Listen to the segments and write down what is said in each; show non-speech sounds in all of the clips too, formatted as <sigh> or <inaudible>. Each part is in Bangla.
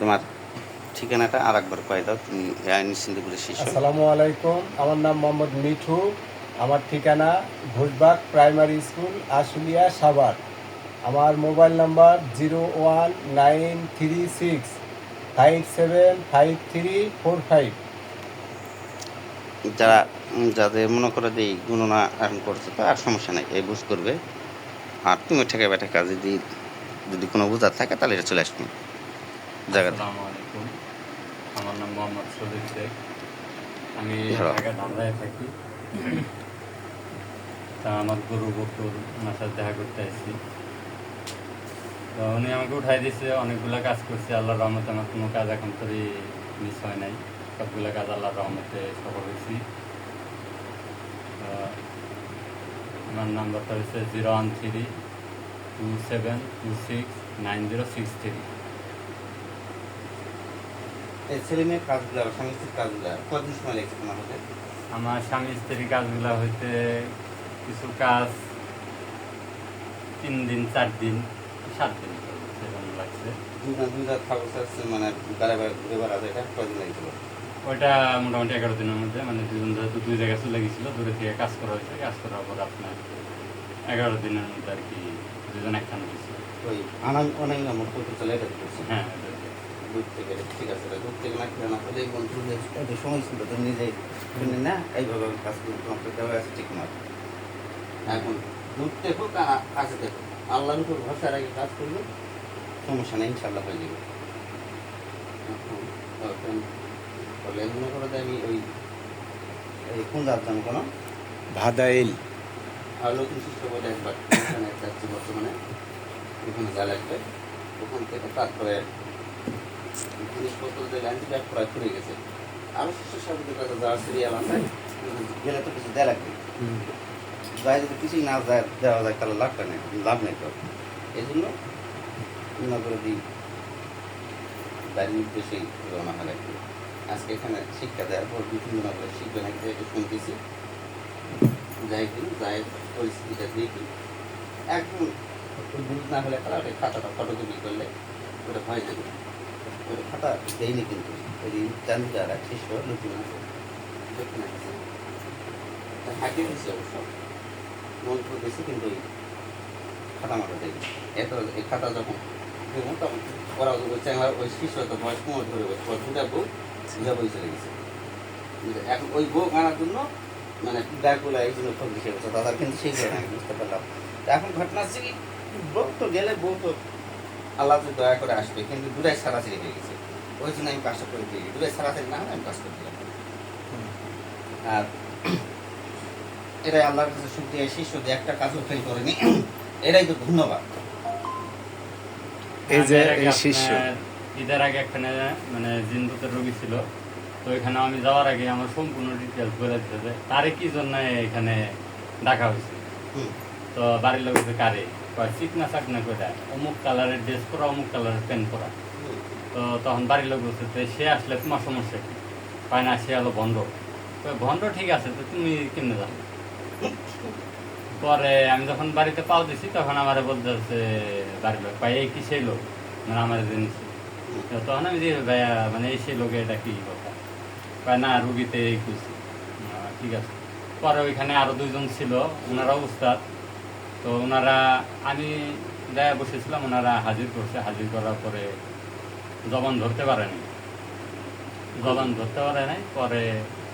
তোমার ঠিকানাটা আর একবার কয়ে দাও তুমি নিশ্চিন্তপুরের শিষ্য আসসালামু আলাইকুম আমার নাম মোহাম্মদ মিঠু। আমার ঠিকানা ঘোষবাগ প্রাইমারি স্কুল আশুলিয়া সাভার। আমার mobile number zero one nine three six five seven five three four five. যারা যাদের মনে করে যে গুণনা এখন করছে তো আর সমস্যা নেই এই বুঝ করবে। আর তুমি ঠেকে বেঠে কাজ যদি যদি কোনো বোঝার থাকে তাহলে এটা চলে আসবে। জায়গা আসসালামু আলাইকুম। আমার নাম মোহাম্মদ সজিদ শেখ। আমি। ঢাকা ধামরায় থাকি। তা আমার গরু বকুর সাথে দেখা করতে আসছি তো উনি আমাকে উঠাই দিয়েছে অনেকগুলো কাজ করছে আল্লাহর রহমতে আমার কোনো কাজ এখন তোরই মিস হয় নাই। সবগুলো কাজ আল্লাহর রহমতে সফল হয়েছি। আমার নাম্বারটা হচ্ছে zero one three two seven two six nine zero six three. এই ছেলে মেয়ের কাজগুলো স্বামী স্ত্রীর কাজগুলো কতদিন সময় লেগেছে তোমার হাতে? আমার স্বামী স্ত্রীর কাজগুলো হইতে কিছু কাজ তিন দিন চার দিন সাত দিন সেরকম লাগছে। মানে ওইটা মোটামুটি এগারো দিনের মধ্যে মানে দুজন যেহেতু দুই জায়গায় চলে গেছিল দূরে থেকে কাজ করা হয়েছে কাজ করার পর আপনার এগারো দিনের মধ্যে আর কি দুজন একখানে গেছিল। ওই অনেক চলে হ্যাঁ দিয়ে। থেকে ঠিক আছে দূর থেকে না কিনে না হলে বন্ধু এত সময় ছিল তো নিজে শুনে না এইভাবে আমি কাজ করি তোমার তো দেওয়া আছে ঠিক নয় এখন হোক আর কাছে দেখো আল্লাহর উপর ভরসা রেখে কাজ করলে সমস্যা নেই ইনশাল্লাহ হয়ে যাবে। বলে মনে করো আমি ওই এই কোন যাচ্ছেন কোনো? ভাদাইল। আর নতুন শিষ্য বলে একবার বর্তমানে ওখানে যা লাগবে ওখান থেকে তারপরে জিনিসপত্র যে লাইন ব্যাগ করা ফুরে গেছে। আরও শিষ্য সাহেবদের কাছে যাওয়ার সিরিয়াল আছে। গেলে তো কিছু দেওয়া লাগবে। যাই যদি কিছুই না যায় দেওয়া যায় তাহলে লাভটা নেই লাভ নেই তো। এই জন্য করে দিই। বাইরের উদ্দেশ্যেই রওনা হলে আজকে এখানে শিক্ষা দেওয়ার পর বিভিন্ন করে শিখবে নাকি যেহেতু শুনতেছি। যাই দিন যাই পরিস্থিতিটা দেখি। একদম বুঝ না হলে ওই খাতাটা ফটোকপি করলে ওটা হয়ে যাবে। খাতা দেয়নি কিন্তু। ওই জানি যারা শিষ্য নতুন আছে হাঁকে দিচ্ছে অবশ্য। মন করতেছি কিন্তু ওই খাতা মাথা দেয়নি। এত এই খাতা যখন দেবো, তখন ওরা বলছে, আমার ওই শিষ্য তো বয়স কোমর ধরে বসে দুটা বউ বই চলে গেছে। এখন ওই বউ আনার জন্য মানে ব্যাগগুলো এই জন্য দিতে হচ্ছে দাদা, কিন্তু সেই বুঝতে পারলাম। এখন ঘটনা হচ্ছে কি, বউ তো গেলে বউ তো আল্লাহ তো দয়া করে আসবে কিন্তু দুটাই সারাসারি হয়ে গেছে। ওই জন্য আমি কাজটা করে দিয়ে দুটাই সারাসারি না হলে আমি কাজ করে দিলাম আর এটাই আল্লাহর কাছে শুক্রিয়া শিষ্য যে একটা কাজও ফেল করেনি এটাই তো ধন্যবাদ। এই যে ঈদের আগে এই শিষ্য। ঈদের আগে এখানে মানে জিন্দুতের রোগী ছিল। তো এখানে আমি যাওয়ার আগে আমার সম্পূর্ণ ডিটেলস বলে দিতে তারে কি জন্য এখানে ডাকা হয়েছে। তো বাড়ির লোক হচ্ছে কারে? কয় চিকনা চাকনা করে অমুক কালারের ড্রেস পরা, অমুক কালারের প্যান্ট পরা। তো তখন বাড়ির লোক বলছে সে আসলে তোমার সমস্যা কি? পায় না, সে হলো বন্ধ তো বন্ধ ঠিক আছে, তো তুমি কেমনে জানো? পরে আমি যখন বাড়িতে পাও দিছি, তখন আমার বলতে বলতেছে বাড়ির লোক পাই এই কি সেই লোক? মানে আমার জিনিস তখন আমি যে ভাইয়া মানে এই সেই লোকে, এটা কি কথা? কয়, না, রুগীতে এই খুশি ঠিক আছে। পরে ওইখানে আরও দুইজন ছিল ওনারা উস্তাদ। তো ওনারা আমি দেয়া বসেছিলাম ওনারা হাজির করছে। হাজির করার পরে জবান ধরতে পারেনি। জবান ধরতে পারে নাই পরে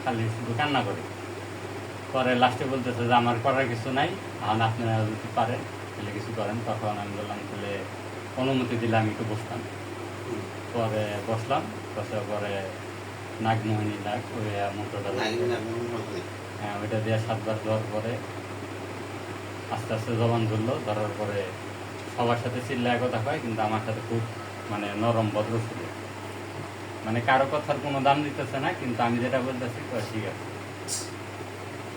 খালি শুধু কান্না করে। পরে লাস্টে বলতেছে যে আমার করার কিছু নাই আর আপনারা যদি পারেন তাহলে কিছু করেন। তখন আমি বললাম তাহলে অনুমতি দিলে আমি একটু বসতাম। পরে বসলাম বসার পরে নাগমোহিনী নাগ ওই করি। হ্যাঁ ওইটা দিয়ে সাতবার দেওয়ার পরে আস্তে আস্তে জবান ধরলো ধরার পরে সবার সাথে চিল্লায় কথা কয় কিন্তু আমার সাথে খুব মানে নরম ভদ্র ছিল মানে কারও কথার কোনো দাম দিতেছে না কিন্তু আমি যেটা বলতেছি কয় ঠিক আছে।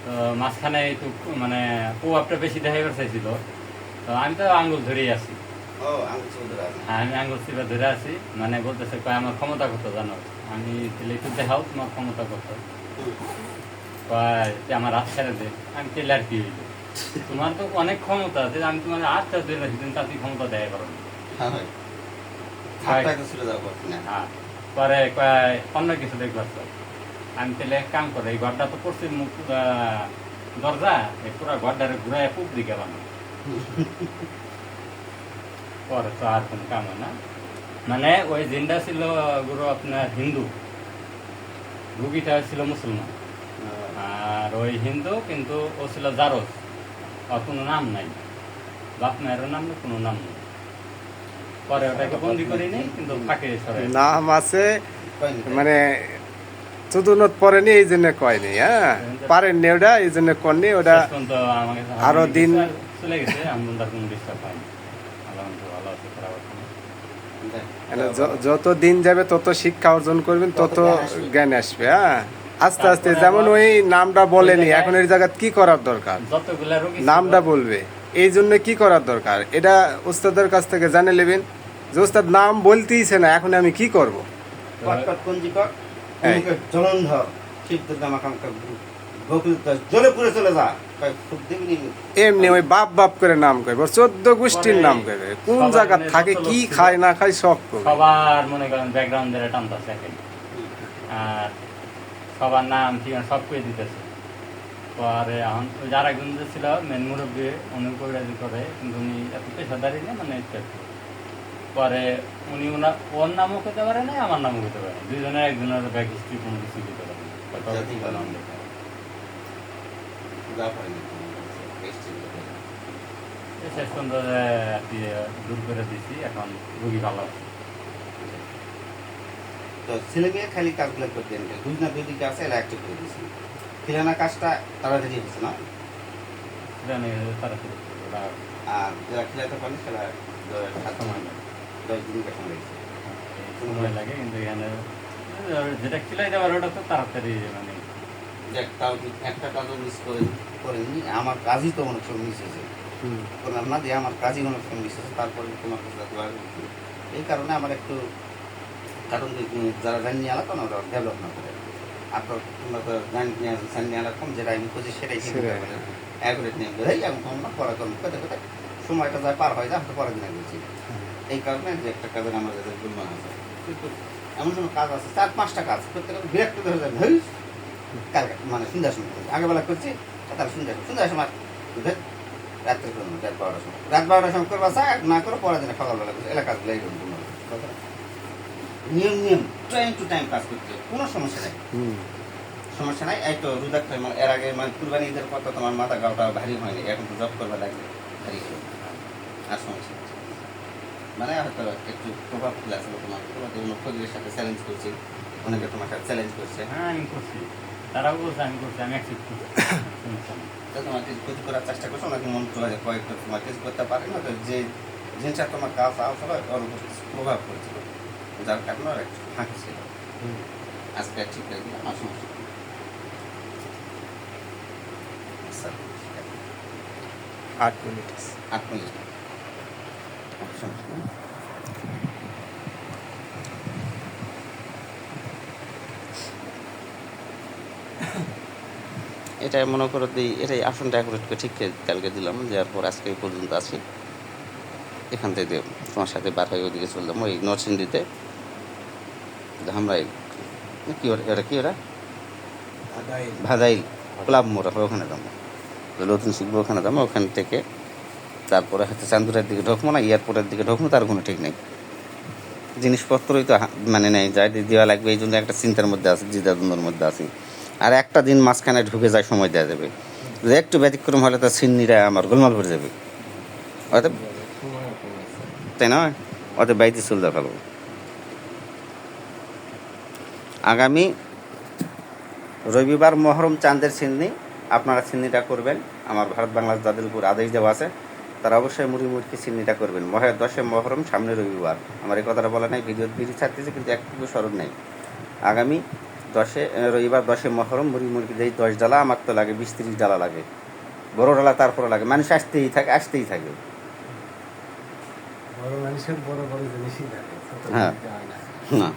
তো মাঝখানে একটু মানে প্রভাবটা বেশি দেখাইবার চাইছিল তো আমি তো আঙ্গুল ধরেই আছি। হ্যাঁ আমি আঙ্গুল চিপে ধরে আছি মানে বলতেছে কয় আমার ক্ষমতা কত জানো? আমি তাহলে একটু দেখাও তোমার ক্ষমতা কত। কয় আমার হাত ছেড়ে দে। আমি তেলে আর কি হইল? তোমার তো অনেক ক্ষমতা আছে আমি তোমার হাতটা দিয়ে রাখি তাতে ক্ষমতা দেয় পারো। হ্যাঁ না হ্যাঁ। পরে অন্য কিছু দেখবার আমি তাহলে এক কাম করে এই ঘরটা তো মুখ দরজা এই পুরো ঘরটারে ঘুরায় পূব দিকে বানাবো <laughs> পরে তো আর কোনো কাম হয় না। মানে ওই জিনটা ছিল গুরু আপনার হিন্দু। রুগীটা ছিল মুসলমান। আর ওই হিন্দু কিন্তু ও ছিল জারজ। ওর কোনো নাম নাই। বাপ মায়েরও নাম নেই কোনো নাম নেই। পরে ওটাকে বন্দি করে নেই কিন্তু ফাঁকে নাম আছে মানে পড়েনি এই জন্য কয়নি হ্যাঁ? পারেননি ওটা এই জন্য করনি ওটা আরও দিন- চলে গেছে কোনো ডিস্টার্ব হয়নি মানে যত দিন যাবে তত শিক্ষা অর্জন করবেন তত জ্ঞান আসবে হ্যাঁ? আস্তে আস্তে যেমন ওই নামটা বলেনি এখন এর জায়গায় কি করার দরকার? নামটা বলবে। এই জন্য কি করার দরকার? এটা ওস্তাদের কাছ থেকে জানে নেবেন। যে ওস্তাদ নাম বলতেইছে না এখন আমি কি করব? এমনি ওই বাপ বাপ করে নাম করবে চোদ্দ গোষ্ঠীর নাম করবে কোন জায়গা থাকে কি খায় না খায় সব করবে সবার মনে করেন ব্যাকগ্রাউন্ডের টানতেছে আর সবার নাম ঠিকানা সব করে দিতেছে। পরে এখন যার একজন যে ছিল মেন মুরব্বী উনি কবিরাজি করে কিন্তু উনি এত পেশাদারি না মানে। পরে উনি ওনার ওর নামও করতে পারে না আমার নামও খেতে পারে না। দুজনের একজনের ব্যাক হিস্ট্রি কোনো কিছু। দিতে পারে শেষ পর্যন্ত যে আর কি দূর করে দিছি এখন রুগী ভালো আছে। তো ছেলে মেয়ে খালি কাজগুলো করতে নিতে। দুই না দুই দিকে আছে এলা একটা করে দিয়েছি। খিলানা কাজটা তাড়াতাড়ি হচ্ছে না? আর যারা খিলাতে পারে সেটা সাত লাগে। দশ দিন সময় লেগেছে সময় লাগে কিন্তু এখানে যেটা খিলাই দেওয়ার ওটা তো তাড়াতাড়ি মানে কি একটা কাজও মিস করে করেনি আমার কাজই তো অনেক সময় মিস হয়েছে। করলাম না দিয়ে আমার কাজই অনেক সময় মিস হয়েছে তারপরে তোমার কাছে এই কারণে আমার একটু কারণ যারা জানি নিয়ে আলাদা না ওরা ডেভেলপ না করে। আপনার তোমরা জানি নিয়ে জানি নিয়ে কম যেটা আমি খুঁজি সেটাই। অ্যাভারেজ নিয়ে এই আমি কম না পড়া কম কোথায় সময়টা যায় পার হয়ে যায় হয়তো পরের দিনে বলছি এই কারণে যে একটা কাজের আমার কাছে গুলমান আছে। কিন্তু এমন কোনো কাজ আছে চার পাঁচটা কাজ করতে গেলে বিরক্ত ধরে যায়। ধরি কালকে মানে সন্ধ্যার সময় করছি। আগেবেলা করছি তাহলে সন্ধ্যা সন্ধ্যার সময় রাত্রে করব রাত বারোটার সময়। রাত বারোটার সময় করব না করে পরের দিনে সকালবেলা করছি। এলাকা কাজগুলো এইরকম কোনো কথা না। নিয়ম নিয়ম টাইম টু টাইম কাজ করতে কোনো সমস্যা নাই। সমস্যা নাই। এই তো রোজা মানে এর আগে মানে কুরবানি ঈদের পর তো তোমার মাথা গাওটা ভারী হয়নি। এখন তো জব করবে লাগবে। ভারী হবে। আর সমস্যা। মানে হয়তো একটু প্রভাব ফেলে আসলে তোমার। তোমাকে অন্য সাথে চ্যালেঞ্জ করছি। অনেকে তোমার সাথে চ্যালেঞ্জ করছে। হ্যাঁ আমি করছি। তারাও বলছে আমি করছি আমি অ্যাকসেপ্ট করছি। তোমাকে ক্ষতি করার চেষ্টা করছ ওনাকে মন তো হয় কয়েকটা তোমার কিছু করতে পারে না? তো যে জিনিসটা তোমার কাজ আসলে ওর উপর প্রভাব পড়ছিল যার কারণে ওর একটু ফাঁকি ছিল আজকে আর ঠিক করে দিলাম আর নেই। আচ্ছা। আট মিনিট আট মিনিট আর। এটাই মনে করো দিই এটাই আসনটা অ্যাকুরেটকে ঠিক কালকে দিলাম দেওয়ার পর আজকে এই পর্যন্ত আছি এখান থেকে তোমার সাথে বার হয়ে ওদিকে চললাম ওই নরসিংদীতে ধামরাই কি ওরা এটা কি ওরা? ভাদাইল। ক্লাব মোড় ওখানে যাব। নতুন শিখব ওখানে যাব ওখান থেকে তারপরে হয়তো চান্দুরের দিকে ঢুকবো না এয়ারপোর্টের দিকে ঢুকবো তার কোনো ঠিক নেই। জিনিসপত্রই তো মানে নেই যাই দেওয়া লাগবে এই জন্য একটা চিন্তার মধ্যে আছে দ্বিধাদ্বন্দ্বের মধ্যে আছি। আর একটা দিন মাঝখানে ঢুকে যায় সময় দেওয়া যাবে। যদি একটু ব্যতিক্রম হলে তো সিন্নিরা আমার গোলমাল ভরে যাবে। অতএব তাই না অতএব বাইতে চলতে ভালো আগামী রবিবার মহরম চাঁদের সিন্নি। আপনারা সিন্নিটা করবেন। আমার ভারত বাংলাদেশ দাদিলপুর আদেশ দেওয়া আছে। তারা অবশ্যই মুড়ি মুড়কি সিন্নিটা করবেন। মহে দশে মহরম সামনে রবিবার। আমার এই কথাটা বলা নাই ভিডিও ভিডিও ছাড়তেছে কিন্তু একটু স্মরণ নেই। আগামী দশে রবিবার দশে মহরম মুড়ি মুড়কি দেই দশ ডালা আমার তো লাগে বিশ তিরিশ ডালা লাগে। বড় ডালা তারপরে লাগে। মানুষ আসতেই থাকে আসতেই থাকে। বড় বড় বড় হ্যাঁ। না।